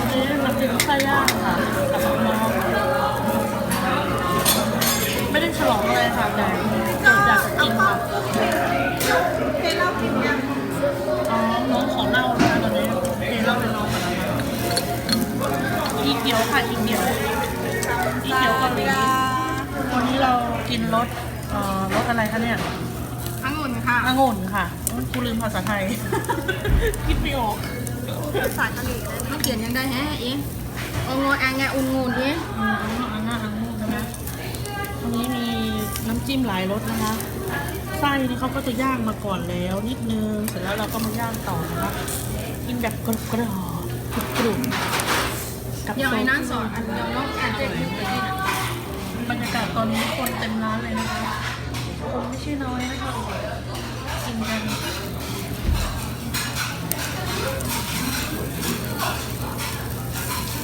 ถึงไส้าวย่างค่ะกับน้องไม่ได้ฉลองอะไรค่ะแต่เกิดอยากกินค่ะเฮ้ยเรากินยังอ๋อน้องขอเล้านะคะตอนนี้เทเล้าให้น้องก่อนนะคะอีเกียวค่ะอีเกียวอีเกียวเกาหลีวันนี้เรากินรสเอ่อรสอะไรคะเนี่ยองุ่นค่ะองุ่นค่ะอุ๊ยกูลืมภาษาไทย คิดไม่ออก ภาษาเกาหลีเลยต้องเขียนยังได้แฮะอีโองออังไงอุ่นงูนี่อืมอันน่าอันนู้นะคะวันนี้มีน้ำจิ้มหลายรสนะคะ ไส้นี่เขาก็จะย่างมาก่อนแล้วนิดนึง เสร็จแล้วเราก็มาย่างต่อนะคะ กินแบบกรอบกรอบกรุบกับเดี๋ยวโซไอ้นั่นสอนอันเดียวน้องอ่านเจ็บอยู่เลยบรรยากาศตอนนี้คนเต็มร้านเลยนะคะ คนไม่ใช่น้อยนะคะกินกัน